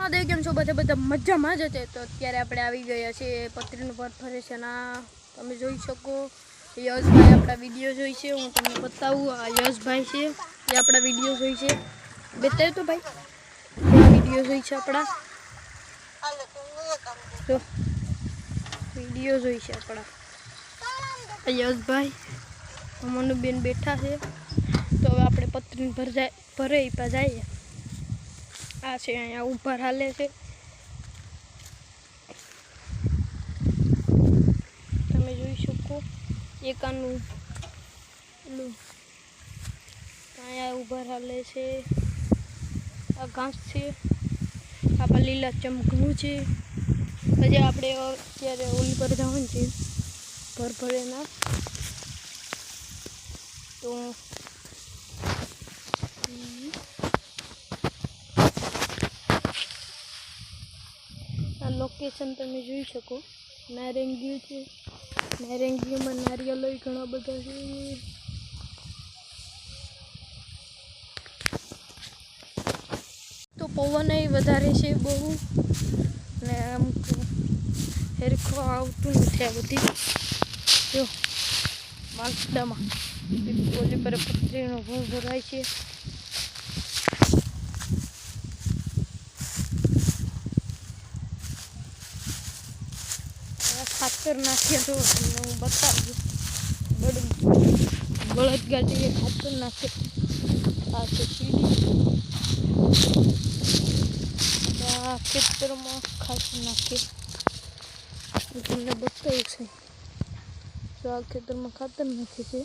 મહાદેવ, કેમ છો? બધા બધા મજામાં જ છે. તો અત્યારે આપણે આવી ગયા છીએ પત્રીનું પર ફરે છે ના તમે જોઈ શકો, યશભાઈ આપણા વીડિયો જોઈ છે. હું તમને બતાવું, આ યશભાઈ છે. એ આપણા વીડિયો જોઈ છે. બતાવ્યું તો ભાઈ. વીડિયો જોઈ છે આપણા. તો વીડિયો જોઈ છે આપણા. યશભાઈ મનુબેન બેઠા છે. તો હવે આપણે પત્રીને ભર જાય ભરે પા જઈએ. આ છે, અહીંયા ઉપર હાલે છે. તમે જોઈ શકો, એકાનું અહીંયા ઉપર હાલે છે. આ ઘાસ છે આ લીલા ચમકનું છે. પછી આપણે અત્યારે ઓલી પર જવાનું છે, ભરભરેના. તો લોકેશન તમે જોઈ શકો નારંગી છે નારંગીમાં નારિયેલો ઘણા બધા છે તો પવન વધારે છે બહુ ને આમ હેરખો આવતું નથી આ બધી જો માલડામાં ઓલી પર પથરીનો ભૂ ભરાય છે ખાતર નાખ્યા તો તમને હું બતાવું. બળદ બળદ ગાડીએ ખાતર નાખે આ છે ખેતરમાં ખાતર નાખે તમને બતાવ્યું છે. તો આ ખેતરમાં ખાતર નાખે છે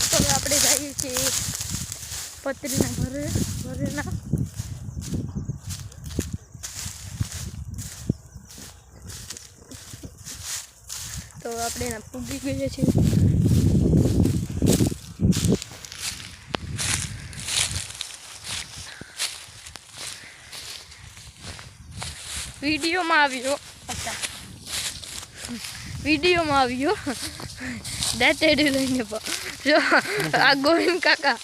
તો હવે આપણે જઈએ છીએ પતરીના ભરે ભરેના તો આપણે એના પૂગી ગયા છીએ. વિડીયોમાં આવ્યો. વિડીયોમાં આવ્યો. દાંતેડી લઈને જો, આ ગોવિંદ કાકા.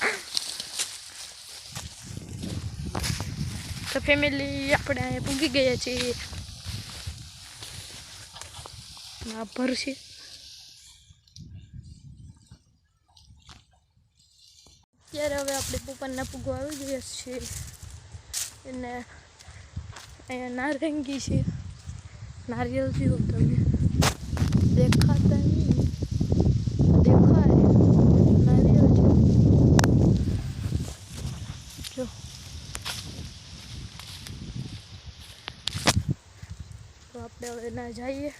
ફેમિલી આપણે પૂગી ગયા છીએ. આ ભર છે. ત્યારે હવે આપણે પોપરના પૂગો આવી ગયા છીએ. અને અહીંયા નારંગી છે. નારિયેલ જેવું તમે. હવે ના જઈએ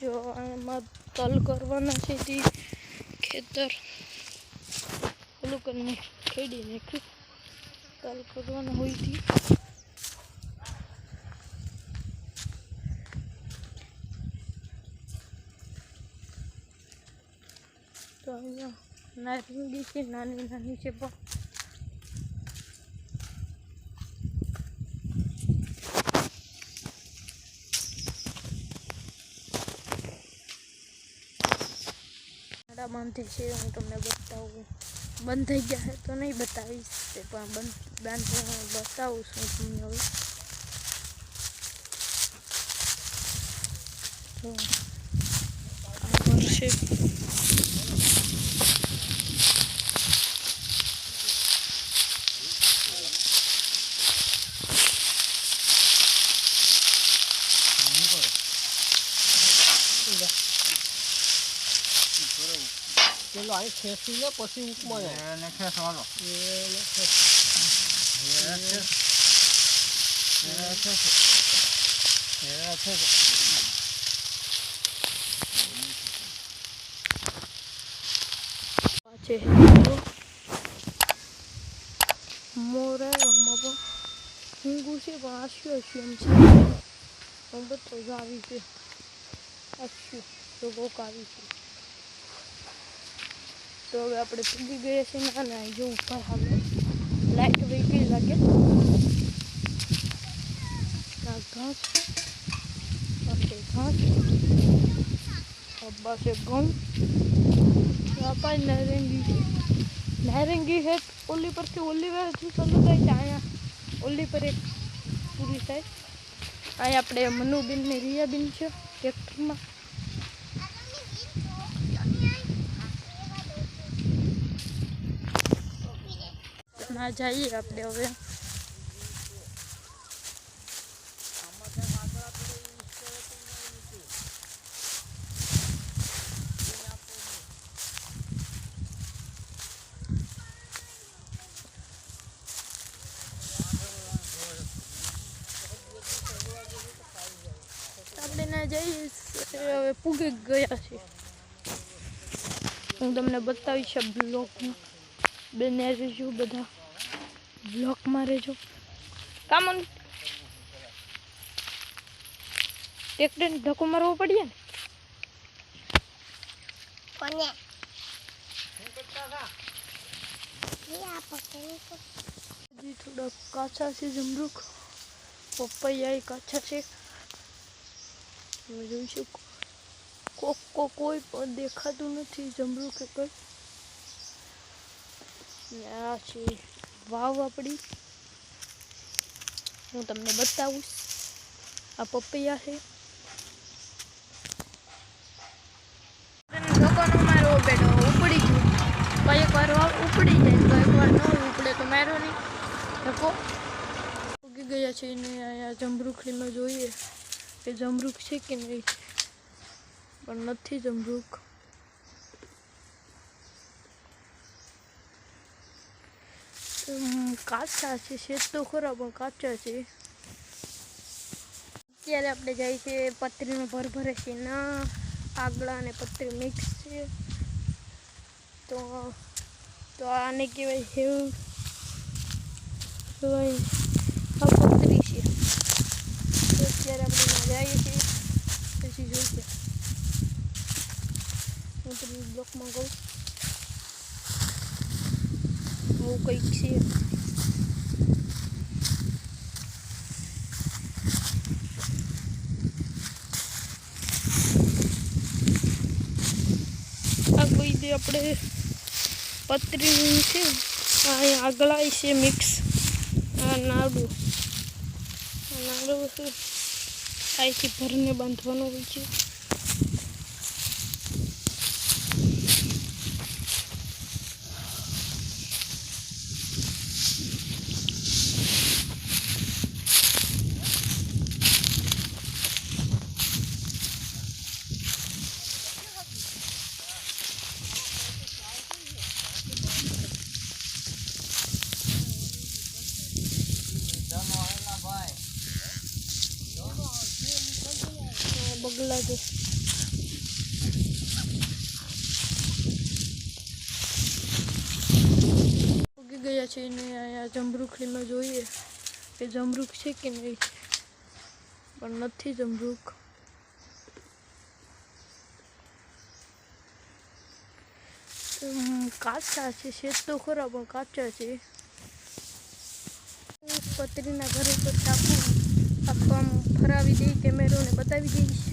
જો આમાં તલ કરવાના છે તે ખેતર પેલું કરીને ખેડી નાખ્યું તલ કરવાના હોય થી તો અહીંયા નારંગી છે નાની નાની છે પણ મારા બાંધી છે હું તમને બતાવું બંધ થઈ ગયા છે તો નહીં બતાવીશ તે પણ બંધ બાંધીને હું બતાવું છું તમને હવે તો આ ઘર છે પેલો અહીં ખેંચી લે પછી ઉપમાં જાય એને ખેંચ હાલો એને ખેંચ. એને ખેંચ એને ખેંચ એને ખેંચ આ છે હેલો મોરે આમાં પણ ઊંઘું છે પણ આશ્યો આશ્યો એમ છે હું બધો જ આવી છે આશ્યો તો કોક આવી છે તો હવે આપણે પૂગી ગયા છે ના ના જો ઉપર આવે લાઈટ વહી ગઈ લાગે આ ઘાસ પાસે ઘાસ આ પાસે ઘઉં આ પાસે નારંગી છે નારંગી છે ઓલી પરથી ઓલી વેળથી ચાલુ થાય છે અહીંયા ઓલી પર એક પૂરી થાય અહીંયા આપણે મનુબેન ને રિયાબેન છે ટ્રેક્ટરમાં ના જઈએ આપણે હવે. જઈએ હવે પૂગી ગયા છે. હું તમને બતાવીશ આ બ્લોકમાં બેને રહેજો બધા. બ્લોકમાં રહેજો કામ ટ્રેક્ટરને ધક્કો મારવો પડ્યા ને કોને એ આ પકડી તો હજી થોડા કાચા છે જમરૂક પપૈયા કાચા છે તમે જોઈ શકો કોક કોક કોઈ પણ દેખાતું નથી જમરૂક કે કંઈ ને આ છે વાવ આપણી. હું તમને બતાવું આ પપૈયા છે. લોકોનો મારો બેટો ઉપડી ગયું. કંઈક વાર વાવ ઉપડી જાય તો એક વાર ન ઉપડે તો મારો નહીં. લોકો ઉગી ગયા છે ને અહીંયા જમરૂખડીમાં જોઈએ કે જમરૂખ છે કે નહીં. પણ નથી જમરૂખ. કાચા છે શેત તો ખરા પણ કાચા છે અત્યારે આપણે જાય છે પતરીનો ભરભરે છે ના આગળા અને પતરી મિક્સ છે તો તો આને કહેવાય હેવ કહેવાય આ પતરી છે તો અત્યારે આપણે જઈએ છીએ પછી જોઈએ હું તમને બ્લોકમાં કહું આવું કંઈક છે આ કોઈ દે આપણે પતરી છે આ અહીંયા આગળ આવી છે મિક્સ આ નાડું આ નાડું છે અહીંથી ભરને બાંધવાનું હોય છે છે ઉગી ગયા છે એને અહીંયા જમરૂખડીમાં જોઈએ કે જમરૂખ છે કે નહીં. પણ નથી જમરૂખ. કાચા છે શેત તો ખરા, પણ કાચા છે. પતરીના ઘરે તો ચાકુ આપવા ફરાવી દઈ કેમેરોને બતાવી દઈશ.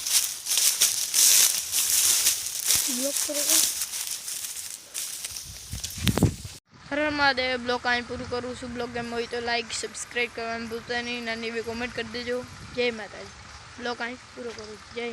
બ્લોક હર મહાદેવ બ્લોક અહીં પૂરું કરું છું. બ્લોગ ગેમ હોય તો લાઈક સબસ્ક્રાઈબ કરવાનું ભૂલતા નહીં. નાની એવી કોમેન્ટ કરી દેજો. જય માતાજી. બ્લોક અહીં પૂરો કરું જય